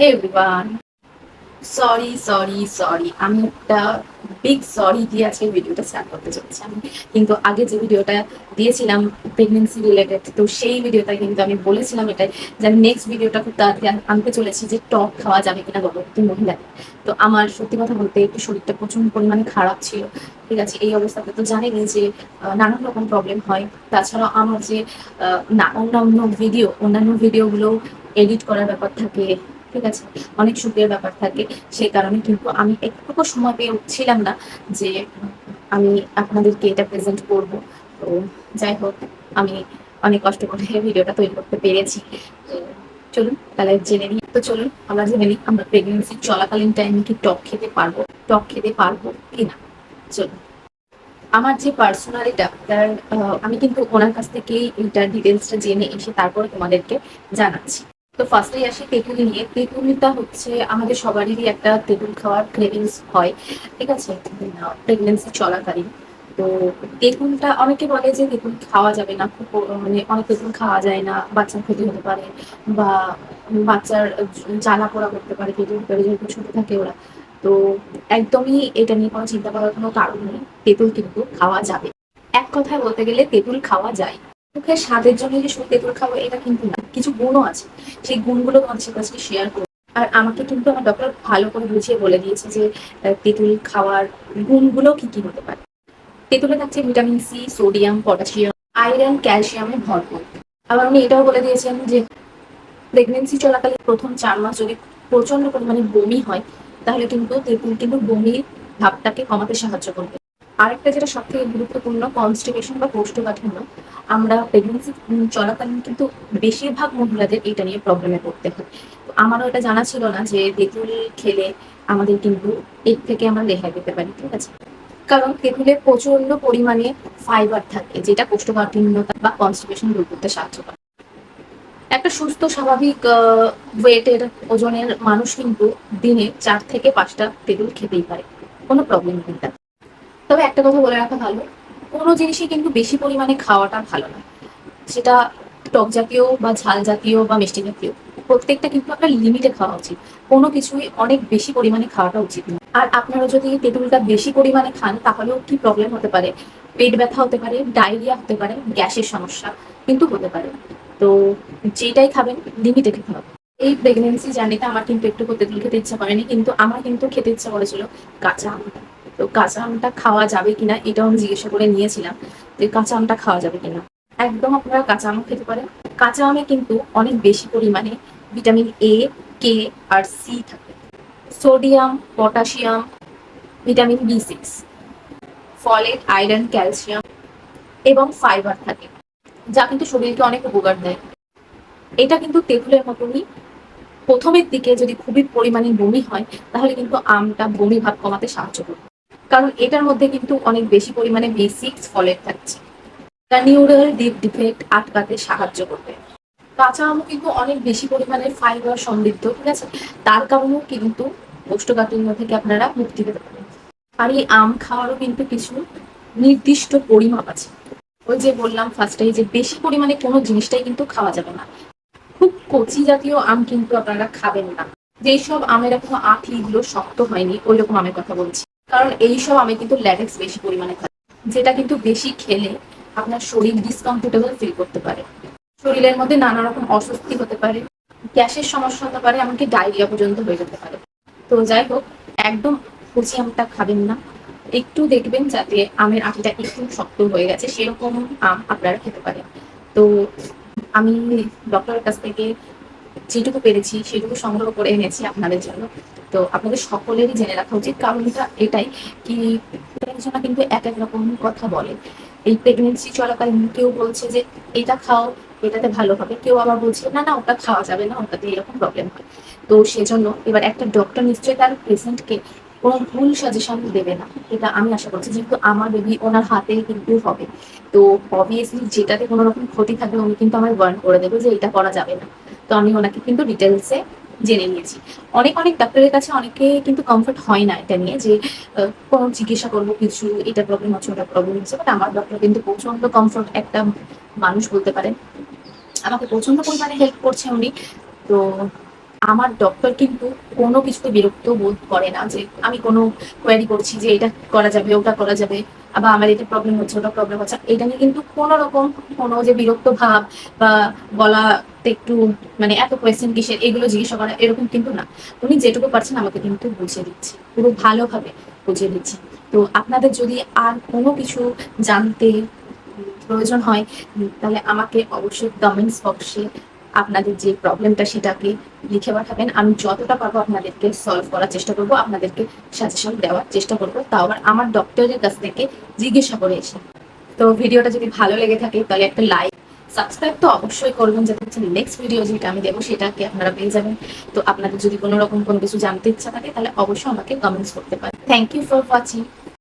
Hey everyone sorry sorry sorry আমি একটা big sorry দিয়ে আজকে ভিডিওটা স্টার্ট করতে চলেছি আমি। কিন্তু আগে যে ভিডিওটা দিয়েছিলাম প্রেগনেন্সি রিলেটেড তো সেই ভিডিওটা কিন্তু আমি বলেছিলাম এটাই যে আমি নেক্সট ভিডিওটা খুব তাড়াতাড়ি আনতে চলেছি যে টক খাওয়া যাবে কিনা গর্ভবতী মহিলা। তো আমার সত্যি কথা বলতে একটু শরীরটা প্রচুর পরিমাণে খারাপ ছিল। ঠিক আছে, এই অবস্থাতে তো জানেনই যে নানান রকম প্রবলেম হয়। তাছাড়াও আমার যে না, অন্যান্য ভিডিও অন্যান্য ভিডিওগুলো এডিট করার ব্যাপার থাকে। ঠিক আছে? অনেক সুখের ব্যাপার থাকে। সেই কারণে কিন্তু আমি একটুকু সময় পেয়ে উঠছিলাম না যে আমি আপনাদেরকে এটা প্রেজেন্ট করব। তো যাই হোক, আমি অনেক কষ্ট করে ভিডিওটা তৈরি করতে পেরেছি। তো চলুন, তাহলে জেনে নিই। তো চলুন, আমরা জেনে নিই আমরা প্রেগনেন্সি চলাকালীন টাইমে কি টক খেতে পারব, টক খেতে পারব কি না চলুন। আমার যে পার্সোনালি ডাক্তার আমি কিন্তু ওনার কাছ থেকে এইটার ডিটেলসটা জেনে এসে তারপরে তোমাদেরকে জানাচ্ছি। তো ফার্স্টেই আসি তেঁতুল নিয়ে। তেঁতুলটা হচ্ছে আমাদের সবারই একটা তেঁতুল খাওয়ার ক্রেভিংস হয়, ঠিক আছে? প্রেগনেন্সি চলাকালীন। তো তেঁতুলটা, অনেকে বলে যে তেঁতুল খাওয়া যাবে না, খুব মানে অনেক তেঁতুল খাওয়া যায় না, বাচ্চার ক্ষতি হতে পারে বা বাচ্চার জ্বালা পোড়া করতে পারে পেটের ভিতরে যেহেতু ছোট থাকে ওরা। তো একদমই এটা নিয়ে কোনো চিন্তা করার কোনো কারণ নেই, তেঁতুল কিন্তু খাওয়া যাবে। এক কথায় বলতে গেলে তেঁতুল খাওয়া যায়। মুখের স্বাদের জন্য যে শুধু তেঁতুল খাব, এটা কিন্তু না। কিছু গুণও আছে। সেই গুণগুলো তোমাদের সাথে আজকে শেয়ার করব। আর আমাকে কিন্তু আমার ডক্টর ভালো করে বুঝিয়ে বলে দিয়েছে যে তেঁতুল খাওয়ার গুণগুলো কি কি হতে পারে। তেঁতুলে থাকছে vitamin C sodium potassium iron ক্যালসিয়ামে ভরপুর। আবার উনি এটাও বলে দিয়েছেন যে প্রেগনেন্সি চলাকালীন প্রথম চার মাস যদি প্রচণ্ড পরিমাণে বমি হয়, তাহলে কিন্তু তেঁতুল কিন্তু বমির ভাবটাকে কমাতে সাহায্য করবে। আরেকটা যেটা সব থেকে গুরুত্বপূর্ণ কনস্টিপেশন বা কোষ্ঠকাঠিন্য, আমরা প্রেগনেন্সি চলাকালীন কিন্তু বেশিরভাগ মহিলাদের এটা নিয়ে প্রবলেমে পড়তে হয়। আমারও এটা জানা ছিল না যে তেঁতুল খেলে আমাদের কিন্তু এর থেকে আমরা রেহাই পেতে পারি, ঠিক আছে? কারণ তেঁতুলে প্রচণ্ড পরিমাণে ফাইবার থাকে, যেটা কোষ্ঠকাঠিন্যতা বা কনস্টিপেশন দূর করতে সাহায্য করে। একটা সুস্থ, স্বাভাবিক ওয়েটের ওজনের মানুষ কিন্তু দিনে চার থেকে পাঁচটা তেঁতুল খেতেই পারে, কোনো প্রবলেম নেই তাতে। তবে একটা কথা বলে রাখা ভালো, কোনো জিনিসই কিন্তু বেশি পরিমাণে খাওয়াটা ভালো না। সেটা টক জাতীয় বা ঝাল জাতীয় বা মিষ্টি জাতীয়, প্রত্যেকটা কিন্তু আপনার লিমিটে খাওয়া উচিত। কোনো কিছুই অনেক বেশি পরিমাণে খাওয়াটা উচিত না। আর আপনারা যদি তেঁতুলটা বেশি পরিমাণে খান, তাহলেও কি প্রবলেম হতে পারে? পেট ব্যথা হতে পারে, ডায়রিয়া হতে পারে, গ্যাসের সমস্যা কিন্তু হতে পারে। তো যেটাই খাবেন লিমিটে খেতে হবে। এই প্রেগনেন্সি জার্নিতে আমার কিন্তু একটু তেঁতুল খেতে ইচ্ছা করেনি, কিন্তু আমার কিন্তু খেতে ইচ্ছা করেছিল কাঁচা আমটা তো কাঁচা আমটা খাওয়া যাবে কিনা এটাও আমি জিজ্ঞাসা করে নিয়েছিলাম যে কাঁচা আমটা খাওয়া যাবে কিনা। একদম আপনারা কাঁচা আম খেতে পারেন। কাঁচা আমে কিন্তু অনেক বেশি পরিমাণে ভিটামিন এ কে আর সি থাকে। Sodium, potassium, vitamin B six folate, iron, calcium এবং ফাইবার থাকে, যা কিন্তু শরীরকে অনেক উপকার দেয়। এটা কিন্তু তেঁতুলের মতনই। প্রথমের দিকে যদি খুবই পরিমাণে বমি হয়, তাহলে কিন্তু আমটা বমি ভাব কমাতে সাহায্য করবে। কারণ এটার মধ্যে কিন্তু অনেক বেশি পরিমাণে বি সিক্স ফলেট থাকছে। যা নিউরাল ডিপ ডিফেক্ট আটকাতে সাহায্য করবে। কাঁচা আমও কিন্তু অনেক বেশি পরিমাণে ফাইবার সমৃদ্ধ, ঠিক আছে? তার কারণেও কিন্তু কোষ্ঠকাঠিন্য থেকে আপনারা মুক্তি পেতে পারেন। আর এই আম খাওয়ারও কিন্তু কিছু নির্দিষ্ট পরিমাপ আছে। ওই যে বললাম ফার্স্টেই যে বেশি পরিমাণে কোনো জিনিসটাই কিন্তু খাওয়া যাবে না। খুব কচি জাতীয় আম কিন্তু আপনারা খাবেন না। যেই সব আমের এখনও আঁটলিগুলো শক্ত হয়নি, ওই রকম আমের কথা বলছি। কারণ এই সব আমে কিন্তু ল্যাটেক্স বেশি পরিমাণে থাকে যেটা কিন্তু বেশি খেলে আপনার শরীর ডিসকমফোর্টেবল ফিল করতে পারে। শরীরের মধ্যে নানা রকম অস্বস্তি হতে পারে, গ্যাসের সমস্যা হতে পারে, এমনকি ডায়রিয়া পর্যন্ত হয়ে যেতে পারে। তো যাই হোক, একদম কচি আমটা খাবেন না। একটু দেখবেন যাতে আমের আটিটা একটু শক্ত হয়ে গেছে, সেরকম আম আপনারা খেতে পারেন। তো আমি ডক্টরের কাছ থেকে যেটুকু পেরেছি, সেটুকু সংগ্রহ করে এনেছি আপনাদের জন্য। তো আপনাদের সকলেরই জেনে রাখা উচিত কারণটা এটাই কি একজনা কিন্তু এক এক রকম কথা বলে। এই প্রেগনেন্সি চলাকালীন কেউ বলছে যে, এটা খাও, এটাতে ভালো হবে। কেউ আবার বলছে, না না, ওটা খাওয়া যাবে না, ওটাতে এরকম প্রবলেম হয়। তো সেজন্য এবার একটা ডক্টর নিশ্চয়ই তার পেশেন্টকে কোনো ভুল সাজেশন দেবে না। এটা আমি আশা করছি, যেহেতু আমার বেবি ওনার হাতে কিন্তু হবে। তো অবভিয়াসলি যেটাতে কোনো রকম ক্ষতি থাকবে, উনি কিন্তু আমায় ওয়ার্ন করে দেবে যে, এটা করা যাবে না। তো আমি ওনাকে কিন্তু ডিটেলসে জেনে নিয়েছি। অনেক অনেক ডাক্তারের কাছে অনেকে কিন্তু কমফর্ট হয় না এটা নিয়ে যে কোনো চিকিৎসা করব কিছু, এটা প্রবলেম হচ্ছে ওটা প্রবলেম হচ্ছে বাট আমার ডক্টর কিন্তু প্রচণ্ড কমফর্ট একটা মানুষ বলতে পারেন। আমাকে প্রচণ্ড পরিমাণে হেল্প করছে উনি। তো আমার ডক্টর কিন্তু কোনো কিছুতে বিরক্ত বোধ করে না যে, আমি কোনো কোয়ারি করছি যে, এটা করা যাবে, ওটা করা যাবে, বা আমার এটা প্রবলেম হচ্ছে, ওটা প্রবলেম হচ্ছে। এটা নিয়ে কিন্তু কোনো রকম কোনো যে বিরক্ত ভাব বা বলাতে একটু মানে এত কোয়েশ্চেন কিসের, এগুলো জিজ্ঞাসা করা এরকম কিন্তু না। উনি যেটুকু পারছেন আমাকে কিন্তু বুঝিয়ে দিচ্ছে, পুরো ভালোভাবে বুঝিয়ে দিচ্ছে। তো আপনাদের যদি আর কোনো কিছু জানতে প্রয়োজন হয়, তাহলে আমাকে অবশ্যই কমেন্টস বক্সে আপনাদের যে প্রবলেমটা সেটাকে লিখে পাঠাবেন। আমি যতটা পারব আপনাদেরকে সলভ করার চেষ্টা করব, আপনাদেরকে সাজেশন দেওয়ার চেষ্টা করব। তাও আবার আমার ডক্টরের কাছ থেকে জিজ্ঞাসা করে এসে। তো ভিডিওটা যদি ভালো লেগে থাকে, তাহলে একটা লাইক সাবস্ক্রাইব তো অবশ্যই করবেন যাতে হচ্ছে নেক্সট ভিডিও যেটা আমি দেবো সেটাকে আপনারা পেয়ে যাবেন। তো আপনাদের যদি কোনো রকম কোনো কিছু জানতে ইচ্ছা থাকে, তাহলে অবশ্যই আমাকে কমেন্টস করতে পারেন। Thank you for watching